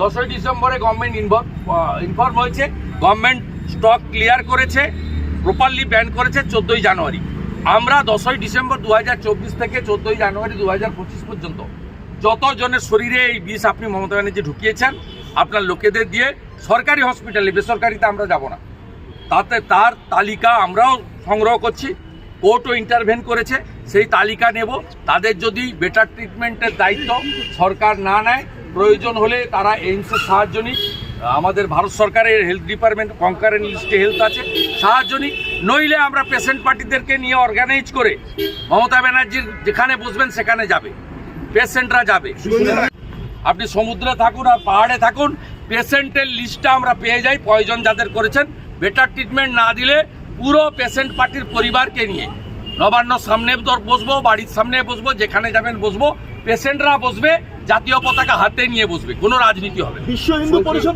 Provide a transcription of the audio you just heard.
দশই ডিসেম্বরে government inform হয়েছে। গভর্নমেন্ট স্টক ক্লিয়ার করেছে প্রপারলি ব্যান করেছে চোদ্দোই জানুয়ারি। আমরা দশই ডিসেম্বর দু হাজার চব্বিশ থেকে চোদ্দোই জানুয়ারি দু হাজার পঁচিশ পর্যন্ত যতজনের শরীরে এই বিষ আপনি মমতা ব্যানার্জি ঢুকিয়েছেন, আপনার লোকেদের দিয়ে সরকারি হসপিটালে বেসরকারিতে আমরা যাব না। তাতে তার তালিকা আমরাও সংগ্রহ করছি কোর্টও ইন্টারভেন করেছে, সেই তালিকা নেব। তাদের যদি বেটার ট্রিটমেন্টের দায়িত্ব সরকার না নেয় প্রয়োজন হলে তারা এইমসের সাহায্য নিক। আমাদের ভারত সরকারের হেলথ ডিপার্টমেন্ট কনকারেন্ট লিস্টে হেলথ আছে। সাহায্য নিক। নইলে আমরা পেশেন্ট পার্টিদেরকে নিয়ে অর্গানাইজ করে মমতা ব্যানার্জির যেখানে বসবেন সেখানে যাবে। পেশেন্টরা যাবে। আপনি সমুদ্রে থাকুন আর পাহাড়ে থাকুন। পেশেন্টের লিস্টটা আমরা পেয়ে যাই, প্রয়োজন যাদের করেছেন। বেটার ট্রিটমেন্ট না দিলে পুরো পেশেন্ট পার্টির পরিবারকে নিয়ে। নবান্ন সামনে বসবো, বাড়ির সামনে বসবো, যেখানে যাবেন বসবো। পেশেন্টরা বসবে জাতীয় পতাকা হাতে নিয়ে বসবে কোনো রাজনীতি হবে বিশ্ব হিন্দু পরিষদ